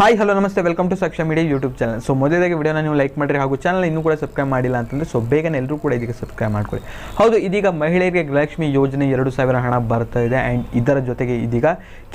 Hi hello namaste welcome to Saksha media YouTube channel so ಮೊದಲಾಗಿ ವಿಡಿಯೋನ ನೀವು like ಮಾಡಿರಿ ಹಾಗೂ ಚಾನಲ್ ಇನ್ನೂ ಕೂಡ ಸಬ್ಸ್ಕ್ರೈಬ್ ಮಾಡಿಲ್ಲ ಅಂತಂದರೆ ಸೊ ಬೇಗನೆ ಎಲ್ಲರೂ ಕೂಡ ಇದಕ್ಕೆ ಸಬ್ಸ್ಕ್ರೈಬ್ ಮಾಡ್ಕೊಳ್ಳಿ. ಹೌದು, ಇದೀಗ ಮಹಿಳೆಯರಿಗೆ ಗೃಹಲಕ್ಷ್ಮಿ ಯೋಜನೆ ಎರಡು ಸಾವಿರ ಹಣ ಬರ್ತಾ ಇದೆ ಆ್ಯಂಡ್ ಇದರ ಜೊತೆಗೆ ಇದೀಗ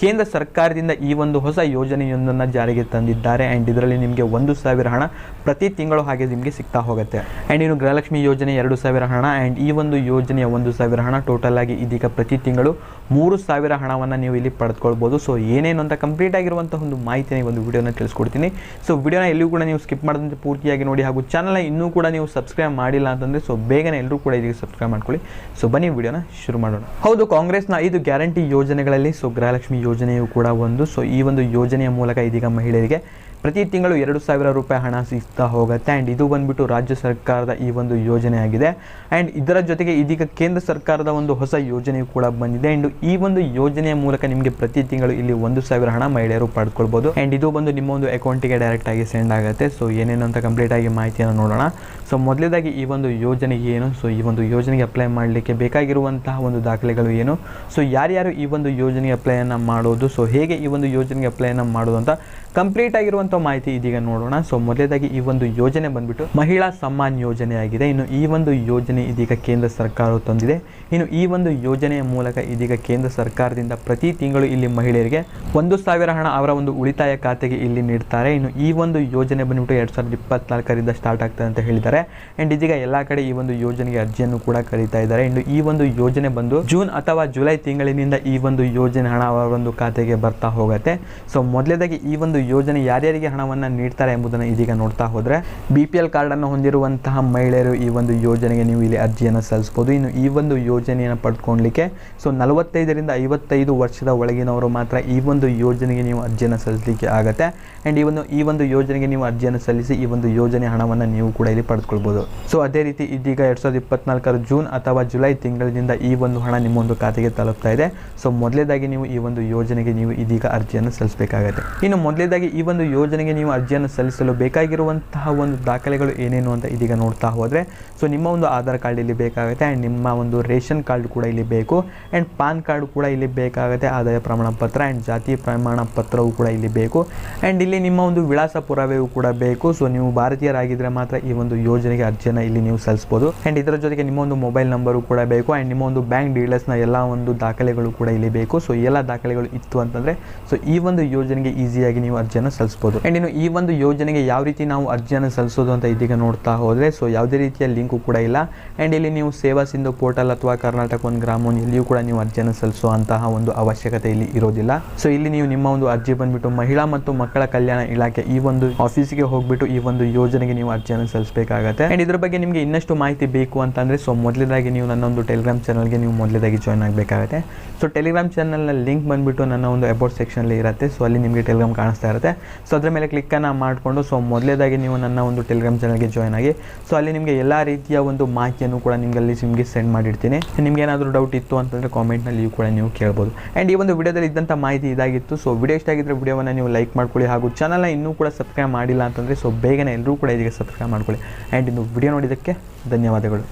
ಕೇಂದ್ರ ಸರ್ಕಾರದಿಂದ ಈ ಒಂದು ಹೊಸ ಯೋಜನೆಯೊಂದನ್ನು ಜಾರಿಗೆ ತಂದಿದ್ದಾರೆ ಆ್ಯಂಡ್ ಇದರಲ್ಲಿ ನಿಮಗೆ ಒಂದು ಸಾವಿರ ಹಣ ಪ್ರತಿ ತಿಂಗಳು ಹಾಗೆ ನಿಮಗೆ ಸಿಗ್ತಾ ಹೋಗುತ್ತೆ. ಆ್ಯಂಡ್ ಇನ್ನು ಗೃಹಲಕ್ಷ್ಮಿ ಯೋಜನೆ ಎರಡು ಸಾವಿರ ಹಣ ಆ್ಯಂಡ್ ಈ ಒಂದು ಯೋಜನೆಯ ಒಂದು ಸಾವಿರ ಹಣ ಟೋಟಲ್ ಆಗಿ ಇದೀಗ ಪ್ರತಿ ತಿಂಗಳು ಮೂರು ಸಾವಿರ ಹಣವನ್ನು ನೀವು ಇಲ್ಲಿ ಪಡೆದುಕೊಳ್ಬೋದು. ಸೊ ಏನೇನು ಅಂತ ಕಂಪ್ಲೀಟ್ ಆಗಿರುವಂಥ ಒಂದು ಮಾಹಿತಿನ ಒಂದು ವಿಡಿಯೋನ ತಿಳಿಸ್ಕೊಡ್ತೀನಿ. ಸೊ ವಿಡಿಯೋನ ಎಲ್ಲೂ ಕೂಡ ನೀವು ಸ್ಕಿಪ್ ಮಾಡದಂತೆ ಪೂರ್ತಿಯಾಗಿ ನೋಡಿ ಹಾಗೂ ಚಾನಲ್ನ ಇನ್ನೂ ಕೂಡ ನೀವು ಸಬ್ಸ್ಕ್ರೈಬ್ ಮಾಡಿಲ್ಲ ಅಂತಂದರೆ ಸೊ ಬೇಗನೆ ಎಲ್ಲರೂ ಕೂಡ ಇದಕ್ಕೆ ಸಬ್ಸ್ಕ್ರೈಬ್ ಮಾಡ್ಕೊಳ್ಳಿ. ಸೊ ಬನ್ನಿ ವಿಡಿಯೋನ ಶುರು ಮಾಡೋಣ. ಹೌದು, ಕಾಂಗ್ರೆಸ್ನ ಐದು ಗ್ಯಾರಂಟಿ ಯೋಜನೆಗಳಲ್ಲಿ ಸೊ ಗೃಹಲಕ್ಷ್ಮಿ ಯೋಜನೆಯು ಕೂಡ ಒಂದು. ಸೊ ಈ ಒಂದು ಯೋಜನೆಯ ಮೂಲಕ ಇದೀಗ ಮಹಿಳೆಯರಿಗೆ ಪ್ರತಿ ತಿಂಗಳು ಎರಡು ಸಾವಿರ ರೂಪಾಯಿ ಹಣ ಸಿಗ್ತಾ ಹೋಗುತ್ತೆ. ಆ್ಯಂಡ್ ಇದು ಬಂದ್ಬಿಟ್ಟು ರಾಜ್ಯ ಸರ್ಕಾರದ ಈ ಒಂದು ಯೋಜನೆ ಆಗಿದೆ ಆ್ಯಂಡ್ ಇದರ ಜೊತೆಗೆ ಇದೀಗ ಕೇಂದ್ರ ಸರ್ಕಾರದ ಒಂದು ಹೊಸ ಯೋಜನೆಯು ಕೂಡ ಬಂದಿದೆ. ಆ್ಯಂಡ್ ಈ ಒಂದು ಯೋಜನೆಯ ಮೂಲಕ ನಿಮಗೆ ಪ್ರತಿ ತಿಂಗಳು ಇಲ್ಲಿ ಒಂದು ಸಾವಿರ ಹಣ ಮಹಿಳೆಯರು ಪಡ್ಕೊಳ್ಬೋದು. ಆ್ಯಂಡ್ ಇದು ಬಂದು ನಿಮ್ಮ ಒಂದು ಅಕೌಂಟಿಗೆ ಡೈರೆಕ್ಟ್ ಆಗಿ ಸೆಂಡ್ ಆಗುತ್ತೆ. ಸೊ ಏನೇನು ಅಂತ ಕಂಪ್ಲೀಟ್ ಆಗಿ ಮಾಹಿತಿಯನ್ನು ನೋಡೋಣ. ಸೊ ಮೊದಲೇದಾಗಿ ಈ ಒಂದು ಯೋಜನೆ ಏನು? ಸೊ ಈ ಒಂದು ಯೋಜನೆಗೆ ಅಪ್ಲೈ ಮಾಡಲಿಕ್ಕೆ ಬೇಕಾಗಿರುವಂತಹ ಒಂದು ದಾಖಲೆಗಳು ಏನು? ಸೊ ಯಾರ್ಯಾರು ಈ ಒಂದು ಯೋಜನೆಗೆ ಅಪ್ಲೈಯನ್ನು ಮಾಡೋದು? ಸೊ ಹೇಗೆ ಈ ಒಂದು ಯೋಜನೆಗೆ ಅಪ್ಲೈಯನ್ನು ಮಾಡೋದು ಅಂತ ಕಂಪ್ಲೀಟ್ ಆಗಿರುವಂಥ ಮಾಹಿತಿ ಇದೀಗ ನೋಡೋಣ. ಸೊ ಮೊದಲೇದಾಗಿ ಈ ಒಂದು ಯೋಜನೆ ಬಂದ್ಬಿಟ್ಟು ಮಹಿಳಾ ಸಮ್ಮಾನ್ ಯೋಜನೆ ಆಗಿದೆ. ಇನ್ನು ಈ ಒಂದು ಯೋಜನೆ ಇದೀಗ ಕೇಂದ್ರ ಸರ್ಕಾರವು ತಂದಿದೆ. ಇನ್ನು ಈ ಒಂದು ಯೋಜನೆಯ ಮೂಲಕ ಇದೀಗ ಕೇಂದ್ರ ಸರ್ಕಾರದಿಂದ ಪ್ರತಿ ತಿಂಗಳು ಇಲ್ಲಿ ಮಹಿಳೆಯರಿಗೆ ಒಂದು ಸಾವಿರ ಹಣ ಅವರ ಒಂದು ಉಳಿತಾಯ ಖಾತೆಗೆ ಇಲ್ಲಿ ನೀಡ್ತಾರೆ. ಇನ್ನು ಈ ಒಂದು ಯೋಜನೆ ಬಂದ್ಬಿಟ್ಟು ಎರಡು ಸಾವಿರದ ಇಪ್ಪತ್ನಾಲ್ಕರಿಂದ ಸ್ಟಾರ್ಟ್ ಆಗ್ತದೆ ಅಂತ ಹೇಳಿದ್ದಾರೆ. ಆ್ಯಂಡ್ ಇದೀಗ ಎಲ್ಲ ಕಡೆ ಈ ಒಂದು ಯೋಜನೆಗೆ ಅರ್ಜಿಯನ್ನು ಕೂಡ ಕರೀತಾ ಇದ್ದಾರೆ. ಇನ್ನು ಈ ಒಂದು ಯೋಜನೆ ಬಂದು ಜೂನ್ ಅಥವಾ ಜುಲೈ ತಿಂಗಳಿನಿಂದ ಈ ಒಂದು ಯೋಜನೆ ಹಣ ಅವರ ಒಂದು ಖಾತೆಗೆ ಬರ್ತಾ ಹೋಗುತ್ತೆ. ಸೊ ಮೊದಲೇದಾಗಿ ಈ ಒಂದು ಯೋಜನೆ ಯಾರ್ಯಾರಿಗೆ ಹಣವನ್ನು ನೀಡ್ತಾರೆ ಎಂಬುದನ್ನು ಇದೀಗ ನೋಡ್ತಾ ಹೋದರೆ ಬಿ ಪಿ ಎಲ್ ಕಾರ್ಡನ್ನು ಹೊಂದಿರುವಂತಹ ಮಹಿಳೆಯರು ಈ ಒಂದು ಯೋಜನೆಗೆ ನೀವು ಇಲ್ಲಿ ಅರ್ಜಿಯನ್ನು ಸಲ್ಲಿಸ್ಬೋದು ಇನ್ನು ಈ ಒಂದು ಯೋಜನೆಯನ್ನು ಪಡ್ಕೊಳ್ಲಿಕ್ಕೆ ಸೊ ನಲವತ್ತೈದರಿಂದ ಐವತ್ತೈದು ವರ್ಷದ ಒಳಗಿನವರು ಮಾತ್ರ ಈ ಒಂದು ಯೋಜನೆಗೆ ನೀವು ಅರ್ಜಿಯನ್ನು ಸಲ್ಲಿಸಲಿಕ್ಕೆ ಆಗುತ್ತೆ. ಆ್ಯಂಡ್ ಈ ಒಂದು ಈ ಒಂದು ಯೋಜನೆಗೆ ನೀವು ಅರ್ಜಿಯನ್ನು ಸಲ್ಲಿಸಿ ಈ ಒಂದು ಯೋಜನೆ ಹಣವನ್ನು ನೀವು ಕೂಡ ಇಲ್ಲಿ ಪಡೆದುಕೊಳ್ಬೋದು ಸೊ ಅದೇ ರೀತಿ ಇದೀಗ ಎರಡು ಸಾವಿರದ ಇಪ್ಪತ್ನಾಲ್ಕರ ಜೂನ್ ಅಥವಾ ಜುಲೈ ತಿಂಗಳಿನಿಂದ ಈ ಒಂದು ಹಣ ನಿಮ್ಮ ಒಂದು ಖಾತೆಗೆ ತಲುಪ್ತಾ ಇದೆ. ಸೊ ಮೊದಲೇದಾಗಿ ನೀವು ಈ ಒಂದು ಯೋಜನೆಗೆ ನೀವು ಇದೀಗ ಅರ್ಜಿಯನ್ನು ಸಲ್ಲಿಸಬೇಕಾಗುತ್ತೆ. ಇನ್ನು ಮೊದಲೇದಾಗಿ ಈ ಒಂದು ಯೋಜನೆಗೆ ನೀವು ಅರ್ಜಿಯನ್ನು ಸಲ್ಲಿಸಲು ಬೇಕಾಗಿರುವಂತಹ ಒಂದು ದಾಖಲೆಗಳು ಏನೇನು ಅಂತ ಇದೀಗ ನೋಡ್ತಾ ಹೋದರೆ ಸೊ ನಿಮ್ಮ ಒಂದು ಆಧಾರ್ ಕಾರ್ಡ್ ಇಲ್ಲಿ ಬೇಕಾಗುತ್ತೆ ಆ್ಯಂಡ್ ನಿಮ್ಮ ಒಂದು ರೇಷನ್ ಕಾರ್ಡ್ ಕೂಡ ಇಲ್ಲಿ ಬೇಕು ಆ್ಯಂಡ್ ಪಾನ್ ಕಾರ್ಡ್ ಕೂಡ ಇಲ್ಲಿ ಬೇಕಾಗುತ್ತೆ, ಆದಾಯ ಪ್ರಮಾಣ ಪತ್ರ ಆ್ಯಂಡ್ ಜಾತಿ ಪ್ರಮಾಣ ಪತ್ರವು ಕೂಡ ಇಲ್ಲಿ ಬೇಕು ಆ್ಯಂಡ್ ಇಲ್ಲಿ ನಿಮ್ಮ ಒಂದು ವಿಳಾಸ ಪುರಾವೆಯು ಕೂಡ ಬೇಕು ಸೊ ನೀವು ಭಾರತೀಯರಾಗಿದ್ದರೆ ಮಾತ್ರ ಈ ಒಂದು ಯೋಜನೆಗೆ ಅರ್ಜಿಯನ್ನು ಇಲ್ಲಿ ನೀವು ಸಲ್ಲಿಸ್ಬೋದು ಆ್ಯಂಡ್ ಇದರ ಜೊತೆಗೆ ನಿಮ್ಮ ಒಂದು ಮೊಬೈಲ್ ನಂಬರು ಕೂಡ ಬೇಕು ಆ್ಯಂಡ್ ನಿಮ್ಮ ಒಂದು ಬ್ಯಾಂಕ್ ಡೀಟೇಲ್ಸ್ನ ಎಲ್ಲ ಒಂದು ದಾಖಲೆಗಳು ಕೂಡ ಇಲ್ಲಿ ಬೇಕು ಸೊ ಎಲ್ಲ ದಾಖಲೆಗಳು ಇತ್ತು ಅಂತಂದರೆ ಸೊ ಈ ಒಂದು ಯೋಜನೆಗೆ ಈಸಿಯಾಗಿ ನೀವು ಅರ್ಜಿಯನ್ನು ಸಲ್ಲಿಸ್ಬೋದು. ಆ್ಯಂಡ್ ಇನ್ನು ಈ ಒಂದು ಯೋಜನೆಗೆ ಯಾವ ರೀತಿ ನಾವು ಅರ್ಜಿಯನ್ನು ಸಲ್ಲಿಸೋದು ಅಂತ ಇದೀಗ ನೋಡ್ತಾ ಹೋದರೆ ಸೊ ಯಾವುದೇ ರೀತಿಯ ಲಿಂಕು ಕೂಡ ಇಲ್ಲ. ಆ್ಯಂಡ್ ಇಲ್ಲಿ ನೀವು ಸೇವಾ ಸಿಂಧು ಪೋರ್ಟಲ್ ಅಥವಾ ಕರ್ನಾಟಕ ಒಂದು ಗ್ರಾಮವನ್ನು ಎಲ್ಲಿಯೂ ಕೂಡ ನೀವು ಅರ್ಜಿಯನ್ನು ಸಲ್ಲಿಸುವಂತಹ ಒಂದು ಅವಶ್ಯಕತೆ ಇಲ್ಲಿ ಇರೋದಿಲ್ಲ. ಸೊ ಇಲ್ಲಿ ನೀವು ನಿಮ್ಮ ಒಂದು ಅರ್ಜಿ ಬಂದ್ಬಿಟ್ಟು ಮಹಿಳಾ ಮತ್ತು ಮಕ್ಕಳ ಕಲ್ಯಾಣ ಇಲಾಖೆ ಈ ಒಂದು ಆಫೀಸಿಗೆ ಹೋಗ್ಬಿಟ್ಟು ಈ ಒಂದು ಯೋಜನೆಗೆ ನೀವು ಅರ್ಜಿಯನ್ನು ಸಲ್ಲಿಸಬೇಕಾಗತ್ತೆ. ಆ್ಯಂಡ್ ಇದ್ರ ಬಗ್ಗೆ ನಿಮಗೆ ಇನ್ನಷ್ಟು ಮಾಹಿತಿ ಬೇಕು ಅಂತಂದರೆ ಸೊ ಮೊದಲೇದಾಗಿ ನೀವು ನನ್ನ ಒಂದು ಟೆಲಿಗ್ರಾಮ್ ಚಾನಲ್ಗೆ ನೀವು ಮೊದಲೇದಾಗಿ ಜಾಯ್ನ್ ಆಗಬೇಕಾಗುತ್ತೆ. ಸೊ ಟೆಲಿಗ್ರಾಮ್ ಚಾನಲ್ನ ಲಿಂಕ್ ಬಂದ್ಬಿಟ್ಟು ನನ್ನ ಒಂದು ಅಬೌಟ್ ಸೆಕ್ಷನಲ್ಲಿ ಇರುತ್ತೆ. ಸೊ ಅಲ್ಲಿ ನಿಮಗೆ ಟೆಲಿಗ್ರಾಮ್ ಕಾಣಿಸ್ತಾ ಇರುತ್ತೆ. ಸೊ ಅದ್ರ ಮೇಲೆ ಕ್ಲಿಕ್ಕನ್ನು ಮಾಡಿಕೊಂಡು ಸೊ ಮೊದಲೇದಾಗಿ ನೀವು ನನ್ನ ಒಂದು ಟೆಲಿಗ್ರಾಮ್ ಚಾನಲ್ಗೆ ಜಾಯ್ನ್ ಆಗಿ ಸೊ ಅಲ್ಲಿ ನಿಮಗೆ ಎಲ್ಲ ರೀತಿಯ ಒಂದು ಮಾಹಿತಿಯನ್ನು ಕೂಡ ನಿಮಗೆ ಅಲ್ಲಿ ನಿಮಗೆ ಸೆಂಡ್ ಮಾಡಿರ್ತೀನಿ. ನಿಮ್ಗೆ ಏನಾದರೂ ಡೌಟ್ ಇತ್ತು ಅಂತಂದರೆ ಕಾಮೆಂಟ್ನಲ್ಲಿ ಕೂಡ ನೀವು ಕೇಳ್ಬೋದು. ಆ್ಯಂಡ್ ಈ ಒಂದು ವಿಡಿಯೋದಲ್ಲಿ ಇದ್ದಂಥ ಮಾಹಿತಿ ಇದಾಗಿತ್ತು ಸೊ ವಿಡಿಯೋ ಇಷ್ಟ ಆಗಿದ್ದರೆ ವಿಡಿಯೋವನ್ನು ನೀವು ಲೈಕ್ ಮಾಡ್ಕೊಳ್ಳಿ, ಹಾಗೂ ಚಾನಲ್ನ ಇನ್ನೂ ಕೂಡ ಸಬ್ಸ್ಕ್ರೈಬ್ ಮಾಡಿಲ್ಲ ಅಂತಂದರೆ ಸೊ ಬೇಗನೆ ಎಲ್ಲರೂ ಕೂಡ ಇದಕ್ಕೆ ಸಬ್ಸ್ಕ್ರೈಬ್ ಮಾಡ್ಕೊಳ್ಳಿ. ಆ್ಯಂಡ್ ಇನ್ನು ವಿಡಿಯೋ ನೋಡಿದ್ದಕ್ಕೆ ಧನ್ಯವಾದಗಳು.